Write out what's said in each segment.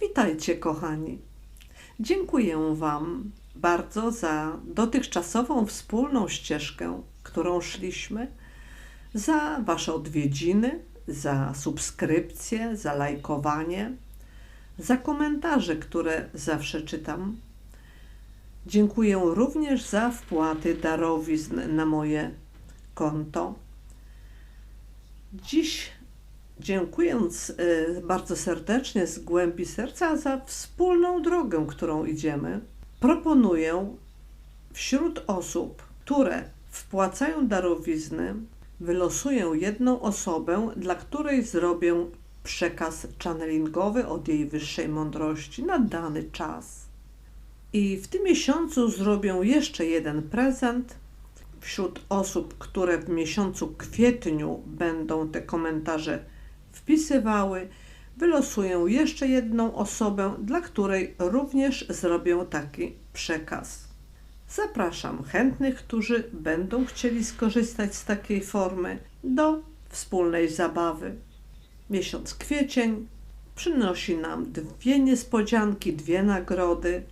Witajcie, kochani. Dziękuję Wam bardzo za dotychczasową wspólną ścieżkę, którą szliśmy, za Wasze odwiedziny, za subskrypcje, za lajkowanie, za komentarze, które zawsze czytam. Dziękuję również za wpłaty darowizn na moje konto. Dziś dziękując y, bardzo serdecznie z głębi serca za wspólną drogę, którą idziemy, proponuję wśród osób, które wpłacają darowizny, wylosuję jedną osobę, dla której zrobię przekaz channelingowy od jej wyższej mądrości na dany czas. I w tym miesiącu zrobię jeszcze jeden prezent. Wśród osób, które w miesiącu kwietniu będą te komentarze wpisywały, wylosuję jeszcze jedną osobę, dla której również zrobię taki przekaz. Zapraszam chętnych, którzy będą chcieli skorzystać z takiej formy do wspólnej zabawy. Miesiąc kwiecień przynosi nam dwie niespodzianki, dwie nagrody.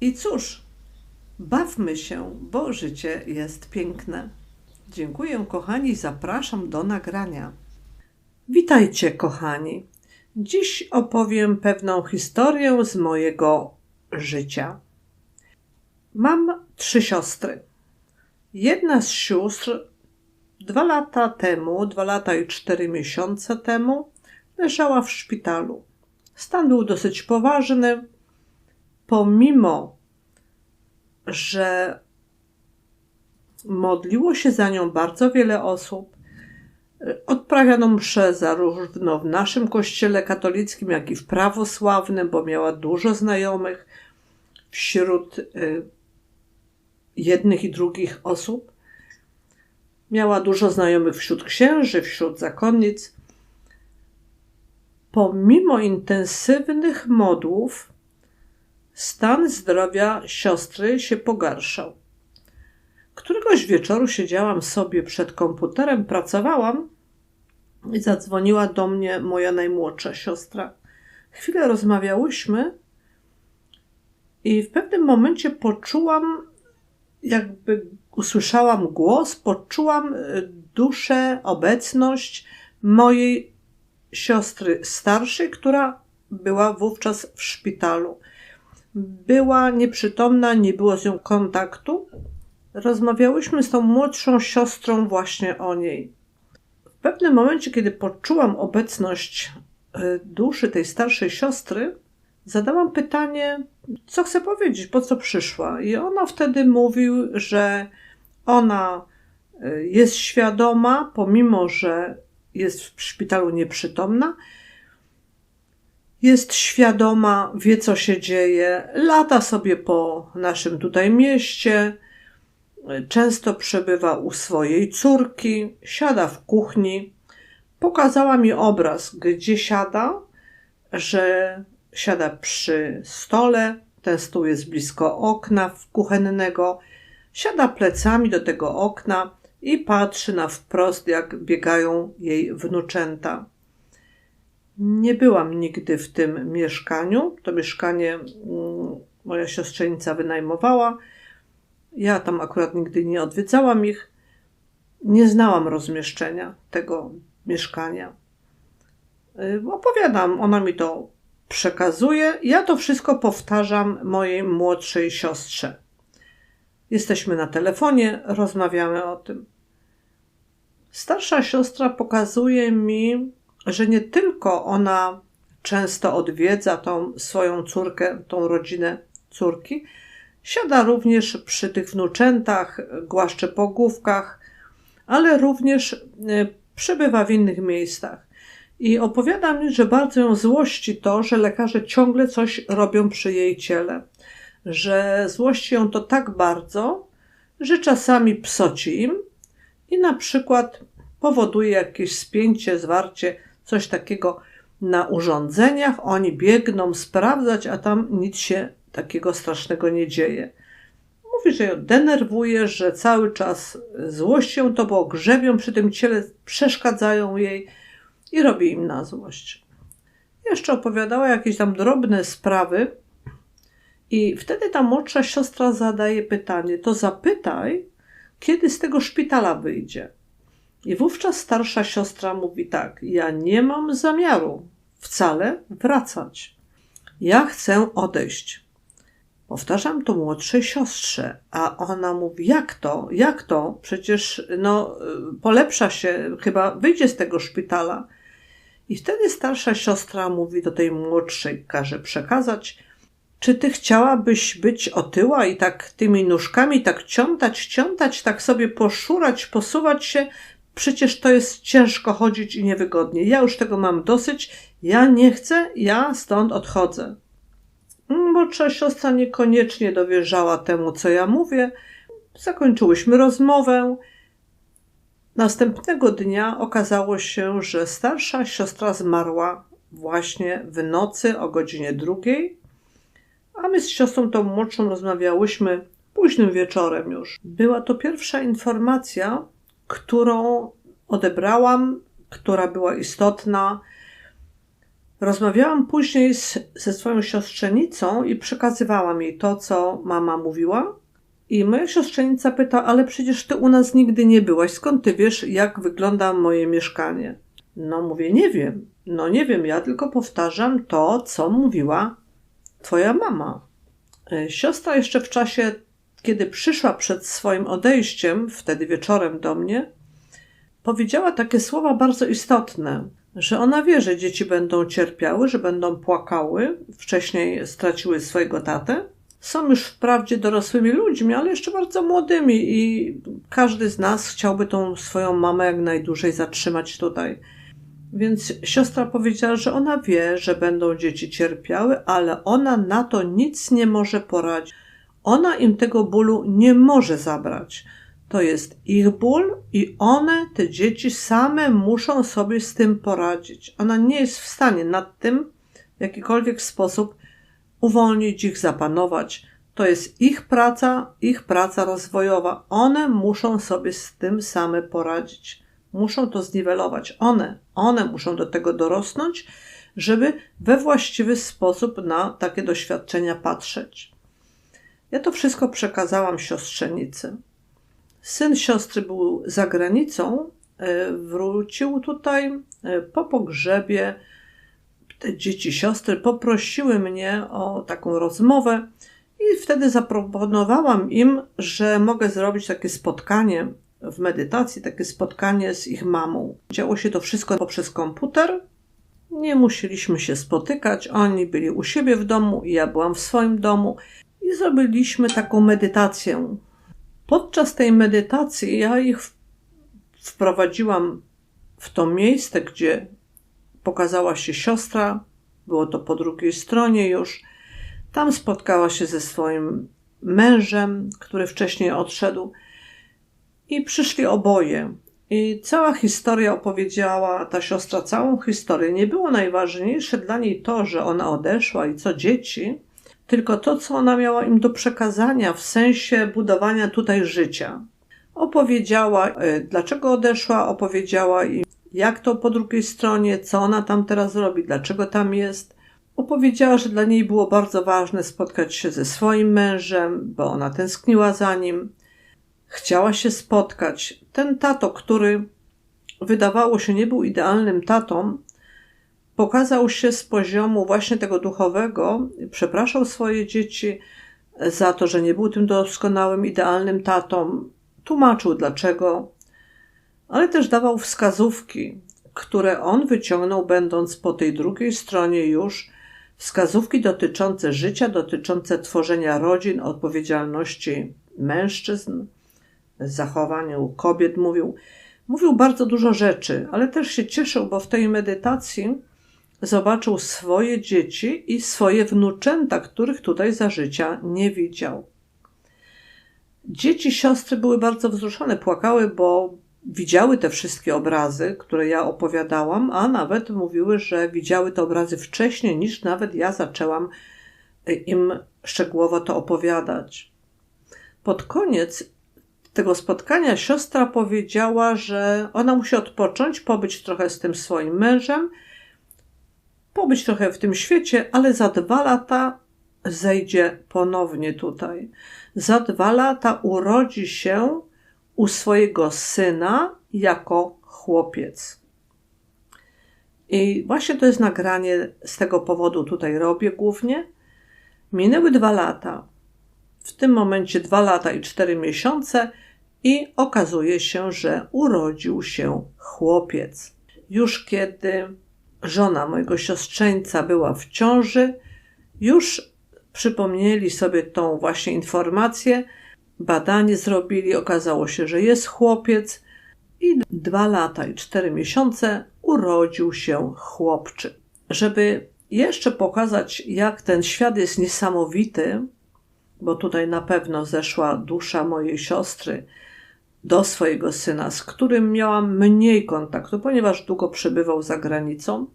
I cóż, bawmy się, bo życie jest piękne. Dziękuję, kochani, zapraszam do nagrania. Witajcie, kochani. Dziś opowiem pewną historię z mojego życia. Mam trzy siostry. Jedna z sióstr dwa lata temu, dwa lata i cztery miesiące temu, leżała w szpitalu. Stan był dosyć poważny, pomimo że modliło się za nią bardzo wiele osób, Odprawiano msze zarówno w naszym kościele katolickim, jak i w prawosławnym, bo miała dużo znajomych wśród y, jednych i drugich osób. Miała dużo znajomych wśród księży, wśród zakonnic. Pomimo intensywnych modłów, stan zdrowia siostry się pogarszał. Któregoś wieczoru siedziałam sobie przed komputerem, pracowałam i zadzwoniła do mnie moja najmłodsza siostra. Chwilę rozmawiałyśmy i w pewnym momencie poczułam, jakby usłyszałam głos, poczułam y, duszę, obecność mojej siostry starszej, która była wówczas w szpitalu. Była nieprzytomna, nie było z nią kontaktu. Rozmawiałyśmy z tą młodszą siostrą właśnie o niej. W pewnym momencie, kiedy poczułam obecność e, duszy tej starszej siostry, zadałam pytanie, co chce powiedzieć, po co przyszła. I ona wtedy mówił, że ona e, jest świadoma, pomimo że jest w szpitalu nieprzytomna, jest świadoma, wie co się dzieje, lata sobie po naszym tutaj mieście, Często przebywa u swojej córki, siada w kuchni. Pokazała mi obraz, gdzie siada, że siada przy stole, ten stół jest blisko okna kuchennego, siada plecami do tego okna i patrzy na wprost, jak biegają jej wnuczęta. Nie byłam nigdy w tym mieszkaniu. To mieszkanie mm, moja siostrzenica wynajmowała ja tam akurat nigdy nie odwiedzałam ich. Nie znałam rozmieszczenia tego mieszkania. Y, opowiadam, ona mi to przekazuje. Ja to wszystko powtarzam mojej młodszej siostrze. Jesteśmy na telefonie, rozmawiamy o tym. Starsza siostra pokazuje mi, że nie tylko ona często odwiedza tą swoją córkę, tą rodzinę córki, Siada również przy tych wnuczętach, głaszcze po główkach, ale również e, przebywa w innych miejscach. I opowiada mi, że bardzo ją złości to, że lekarze ciągle coś robią przy jej ciele. Że złości ją to tak bardzo, że czasami psoci im i na przykład powoduje jakieś spięcie, zwarcie, coś takiego na urządzeniach. Oni biegną sprawdzać, a tam nic się takiego strasznego nie dzieje. Mówi, że ją denerwuje, że cały czas złością to, bo grzebią przy tym ciele, przeszkadzają jej i robi im na złość. Jeszcze opowiadała jakieś tam drobne sprawy. I wtedy ta młodsza siostra zadaje pytanie: To zapytaj, kiedy z tego szpitala wyjdzie. I wówczas starsza siostra mówi tak: Ja nie mam zamiaru wcale wracać. Ja chcę odejść. Powtarzam to młodszej siostrze, a ona mówi: Jak to? Jak to? Przecież no, polepsza się, chyba wyjdzie z tego szpitala. I wtedy starsza siostra mówi do tej młodszej, każe przekazać: Czy ty chciałabyś być otyła i tak tymi nóżkami tak ciątać, ciątać, tak sobie poszurać, posuwać się? Przecież to jest ciężko chodzić i niewygodnie. Ja już tego mam dosyć. Ja nie chcę, ja stąd odchodzę. Młodsza siostra niekoniecznie dowierzała temu, co ja mówię. Zakończyłyśmy rozmowę. Następnego dnia okazało się, że starsza siostra zmarła właśnie w nocy o godzinie drugiej, a my z siostrą tą młodszą rozmawiałyśmy późnym wieczorem już. Była to pierwsza informacja, którą odebrałam, która była istotna. Rozmawiałam później z, ze swoją siostrzenicą i przekazywałam jej to, co mama mówiła. I moja siostrzenica pyta, ale przecież ty u nas nigdy nie byłaś, skąd ty wiesz, jak wygląda moje mieszkanie? No mówię, nie wiem. No nie wiem, ja tylko powtarzam to, co mówiła twoja mama. E, siostra jeszcze w czasie, kiedy przyszła przed swoim odejściem, wtedy wieczorem do mnie, powiedziała takie słowa bardzo istotne, że ona wie, że dzieci będą cierpiały, że będą płakały, wcześniej straciły swojego tatę, są już wprawdzie dorosłymi ludźmi, ale jeszcze bardzo młodymi i każdy z nas chciałby tą swoją mamę jak najdłużej zatrzymać tutaj. Więc siostra powiedziała, że ona wie, że będą dzieci cierpiały, ale ona na to nic nie może poradzić. Ona im tego bólu nie może zabrać. To jest ich ból i one, te dzieci, same muszą sobie z tym poradzić. Ona nie jest w stanie nad tym w jakikolwiek sposób uwolnić ich, zapanować. To jest ich praca, ich praca rozwojowa. One muszą sobie z tym same poradzić. Muszą to zniwelować. One, one muszą do tego dorosnąć, żeby we właściwy sposób na takie doświadczenia patrzeć. Ja to wszystko przekazałam siostrzenicy. Syn siostry był za granicą, e, wrócił tutaj e, po pogrzebie. Te dzieci siostry poprosiły mnie o taką rozmowę i wtedy zaproponowałam im, że mogę zrobić takie spotkanie w medytacji, takie spotkanie z ich mamą. Działo się to wszystko poprzez komputer. Nie musieliśmy się spotykać, oni byli u siebie w domu, ja byłam w swoim domu i zrobiliśmy taką medytację Podczas tej medytacji ja ich wprowadziłam w to miejsce, gdzie pokazała się siostra, było to po drugiej stronie już. Tam spotkała się ze swoim mężem, który wcześniej odszedł, i przyszli oboje. I cała historia opowiedziała ta siostra całą historię. Nie było najważniejsze dla niej to, że ona odeszła i co dzieci, tylko to, co ona miała im do przekazania w sensie budowania tutaj życia. Opowiedziała, e, dlaczego odeszła, opowiedziała im, jak to po drugiej stronie, co ona tam teraz robi, dlaczego tam jest. Opowiedziała, że dla niej było bardzo ważne spotkać się ze swoim mężem, bo ona tęskniła za nim. Chciała się spotkać. Ten tato, który wydawało się nie był idealnym tatą, pokazał się z poziomu właśnie tego duchowego, przepraszał swoje dzieci za to, że nie był tym doskonałym, idealnym tatą, tłumaczył dlaczego, ale też dawał wskazówki, które on wyciągnął, będąc po tej drugiej stronie już, wskazówki dotyczące życia, dotyczące tworzenia rodzin, odpowiedzialności mężczyzn, zachowaniu kobiet mówił. Mówił bardzo dużo rzeczy, ale też się cieszył, bo w tej medytacji zobaczył swoje dzieci i swoje wnuczęta, których tutaj za życia nie widział. Dzieci siostry były bardzo wzruszone, płakały, bo widziały te wszystkie obrazy, które ja opowiadałam, a nawet mówiły, że widziały te obrazy wcześniej, niż nawet ja zaczęłam im szczegółowo to opowiadać. Pod koniec tego spotkania siostra powiedziała, że ona musi odpocząć, pobyć trochę z tym swoim mężem pobyć trochę w tym świecie, ale za dwa lata zejdzie ponownie tutaj. Za dwa lata urodzi się u swojego syna jako chłopiec. I właśnie to jest nagranie z tego powodu tutaj robię głównie. Minęły dwa lata. W tym momencie dwa lata i cztery miesiące i okazuje się, że urodził się chłopiec. Już kiedy żona mojego siostrzeńca była w ciąży, już przypomnieli sobie tą właśnie informację, badanie zrobili, okazało się, że jest chłopiec. I dwa lata i cztery miesiące urodził się chłopczy. Żeby jeszcze pokazać, jak ten świat jest niesamowity, bo tutaj na pewno zeszła dusza mojej siostry do swojego syna, z którym miałam mniej kontaktu, ponieważ długo przebywał za granicą,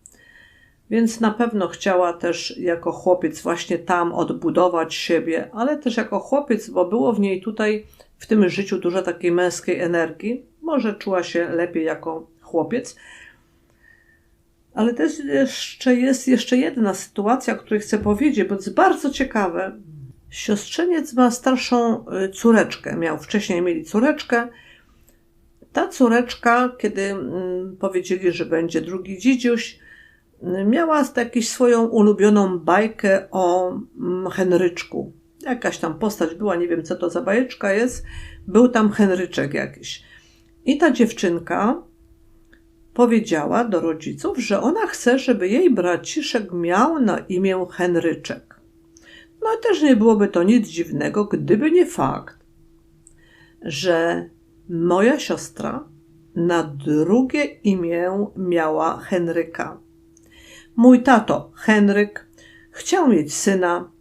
więc na pewno chciała też jako chłopiec właśnie tam odbudować siebie, ale też jako chłopiec, bo było w niej tutaj w tym życiu dużo takiej męskiej energii. Może czuła się lepiej jako chłopiec. Ale też jeszcze jest jeszcze jedna sytuacja, o której chcę powiedzieć, bo to jest bardzo ciekawe. Siostrzeniec ma starszą y, córeczkę. Miał wcześniej mieli córeczkę. Ta córeczka, kiedy mm, powiedzieli, że będzie drugi dzidziuś, miała jakąś swoją ulubioną bajkę o mm, Henryczku. Jakaś tam postać była, nie wiem co to za bajeczka jest. Był tam Henryczek jakiś. I ta dziewczynka powiedziała do rodziców, że ona chce, żeby jej braciszek miał na imię Henryczek. No i też nie byłoby to nic dziwnego, gdyby nie fakt, że moja siostra na drugie imię miała Henryka. Mój tato, Henryk, chciał mieć syna,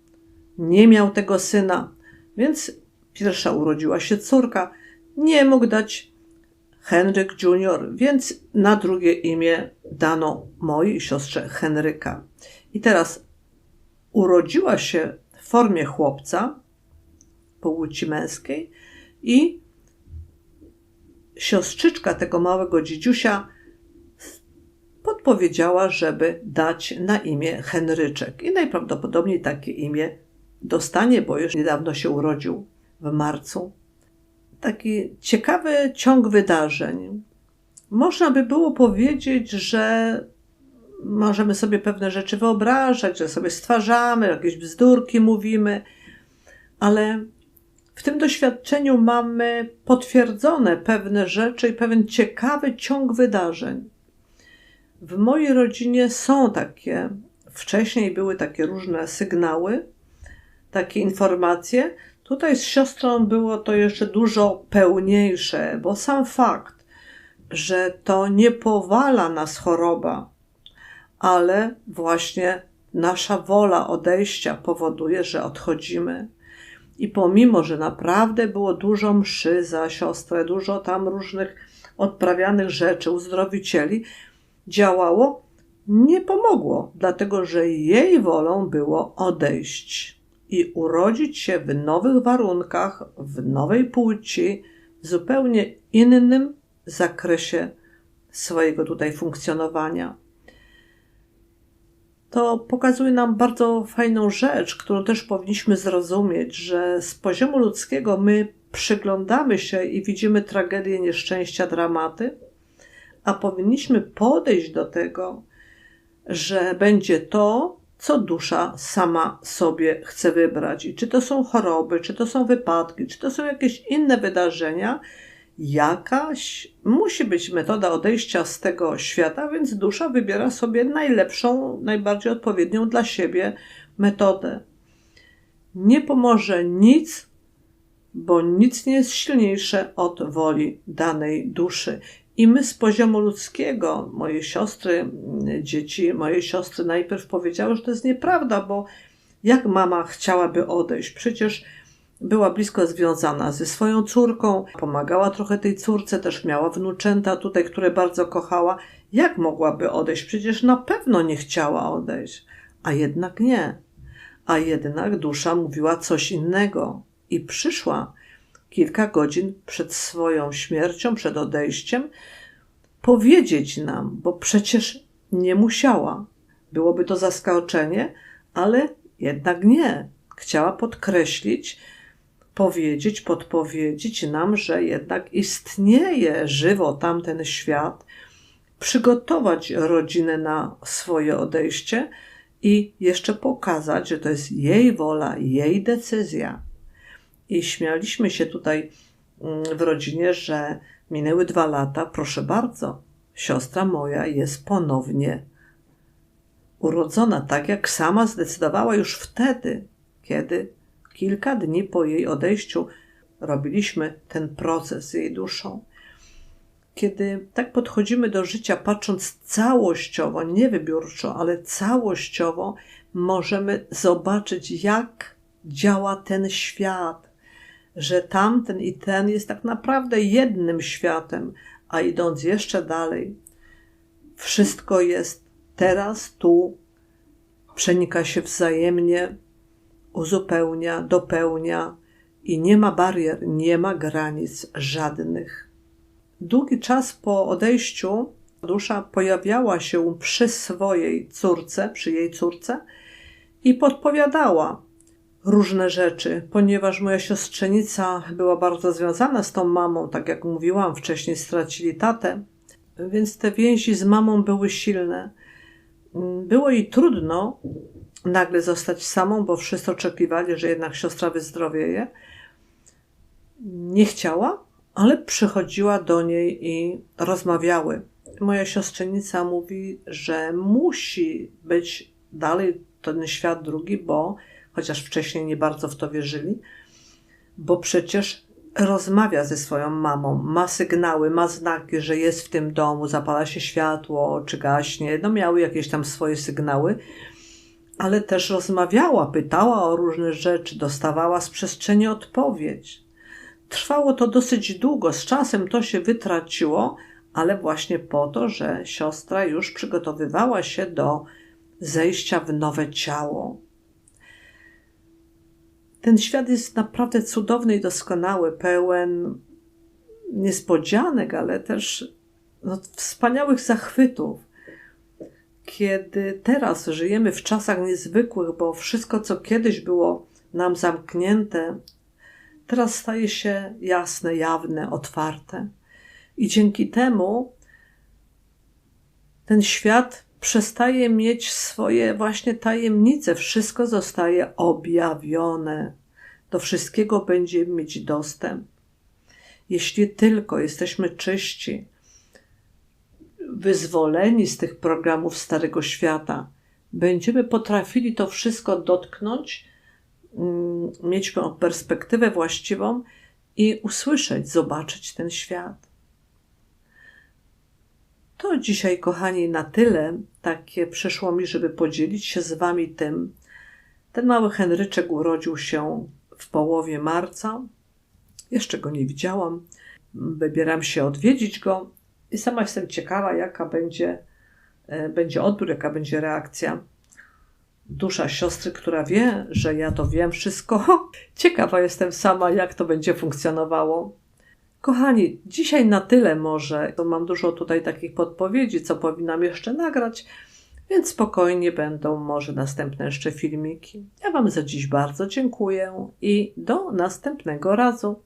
nie miał tego syna, więc pierwsza urodziła się córka, nie mógł dać Henryk Junior, więc na drugie imię dano mojej siostrze Henryka. I teraz urodziła się formie chłopca, płci męskiej i siostrzyczka tego małego dzidziusia podpowiedziała, żeby dać na imię Henryczek. I najprawdopodobniej takie imię dostanie, bo już niedawno się urodził w marcu. Taki ciekawy ciąg wydarzeń. Można by było powiedzieć, że możemy sobie pewne rzeczy wyobrażać, że sobie stwarzamy, jakieś bzdurki mówimy, ale w tym doświadczeniu mamy potwierdzone pewne rzeczy i pewien ciekawy ciąg wydarzeń. W mojej rodzinie są takie, wcześniej były takie różne sygnały, takie informacje. Tutaj z siostrą było to jeszcze dużo pełniejsze, bo sam fakt, że to nie powala nas choroba, ale właśnie nasza wola odejścia powoduje, że odchodzimy. I pomimo, że naprawdę było dużo mszy za siostrę, dużo tam różnych odprawianych rzeczy, uzdrowicieli, działało, nie pomogło, dlatego że jej wolą było odejść i urodzić się w nowych warunkach, w nowej płci, w zupełnie innym zakresie swojego tutaj funkcjonowania. To pokazuje nam bardzo fajną rzecz, którą też powinniśmy zrozumieć, że z poziomu ludzkiego my przyglądamy się i widzimy tragedię, nieszczęścia, dramaty, a powinniśmy podejść do tego, że będzie to, co dusza sama sobie chce wybrać. I czy to są choroby, czy to są wypadki, czy to są jakieś inne wydarzenia, jakaś musi być metoda odejścia z tego świata, więc dusza wybiera sobie najlepszą, najbardziej odpowiednią dla siebie metodę. Nie pomoże nic, bo nic nie jest silniejsze od woli danej duszy. I my z poziomu ludzkiego, moje siostry, dzieci, moje siostry najpierw powiedziały, że to jest nieprawda, bo jak mama chciałaby odejść? Przecież była blisko związana ze swoją córką, pomagała trochę tej córce, też miała wnuczęta tutaj, które bardzo kochała. Jak mogłaby odejść? Przecież na pewno nie chciała odejść. A jednak nie. A jednak dusza mówiła coś innego i przyszła kilka godzin przed swoją śmiercią, przed odejściem, powiedzieć nam, bo przecież nie musiała, Byłoby to zaskoczenie, ale jednak nie. Chciała podkreślić, powiedzieć, podpowiedzieć nam, że jednak istnieje żywo tamten świat, przygotować rodzinę na swoje odejście i jeszcze pokazać, że to jest jej wola, jej decyzja. I śmialiśmy się tutaj mm, w rodzinie, że minęły dwa lata, proszę bardzo, siostra moja jest ponownie urodzona, tak jak sama zdecydowała już wtedy, kiedy kilka dni po jej odejściu robiliśmy ten proces z jej duszą. Kiedy tak podchodzimy do życia, patrząc całościowo, nie wybiórczo, ale całościowo, możemy zobaczyć, jak działa ten świat, że tamten i ten jest tak naprawdę jednym światem, a idąc jeszcze dalej, wszystko jest teraz, tu, przenika się wzajemnie, uzupełnia, dopełnia i nie ma barier, nie ma granic żadnych. Długi czas po odejściu dusza pojawiała się przy swojej córce, przy jej córce i podpowiadała różne rzeczy, ponieważ moja siostrzenica była bardzo związana z tą mamą, tak jak mówiłam, wcześniej stracili tatę, więc te więzi z mamą były silne. Było jej trudno nagle zostać samą, bo wszyscy oczekiwali, że jednak siostra wyzdrowieje. Nie chciała, ale przychodziła do niej i rozmawiały. Moja siostrzenica mówi, że musi być dalej ten świat drugi, bo chociaż wcześniej nie bardzo w to wierzyli, bo przecież rozmawia ze swoją mamą, ma sygnały, ma znaki, że jest w tym domu, zapala się światło, czy gaśnie, no miały jakieś tam swoje sygnały, ale też rozmawiała, pytała o różne rzeczy, dostawała z przestrzeni odpowiedź. Trwało to dosyć długo, z czasem to się wytraciło, ale właśnie po to, że siostra już przygotowywała się do zejścia w nowe ciało. Ten świat jest naprawdę cudowny i doskonały, pełen niespodzianek, ale też no, wspaniałych zachwytów. Kiedy teraz żyjemy w czasach niezwykłych, bo wszystko, co kiedyś było nam zamknięte, teraz staje się jasne, jawne, otwarte. I dzięki temu ten świat przestaje mieć swoje właśnie tajemnice, wszystko zostaje objawione. Do wszystkiego będziemy mieć dostęp. Jeśli tylko jesteśmy czyści, wyzwoleni z tych programów Starego Świata, będziemy potrafili to wszystko dotknąć, mm, mieć perspektywę właściwą i usłyszeć, zobaczyć ten świat. To dzisiaj, kochani, na tyle takie przyszło mi, żeby podzielić się z Wami tym. Ten mały Henryczek urodził się w połowie marca. Jeszcze go nie widziałam. Wybieram się odwiedzić go i sama jestem ciekawa, jaka będzie, e, będzie odbiór, jaka będzie reakcja. Dusza siostry, która wie, że ja to wiem wszystko. Ciekawa jestem sama, jak to będzie funkcjonowało. Kochani, dzisiaj na tyle może. Mam dużo tutaj takich podpowiedzi, co powinnam jeszcze nagrać, więc spokojnie będą może następne jeszcze filmiki. Ja Wam za dziś bardzo dziękuję i do następnego razu.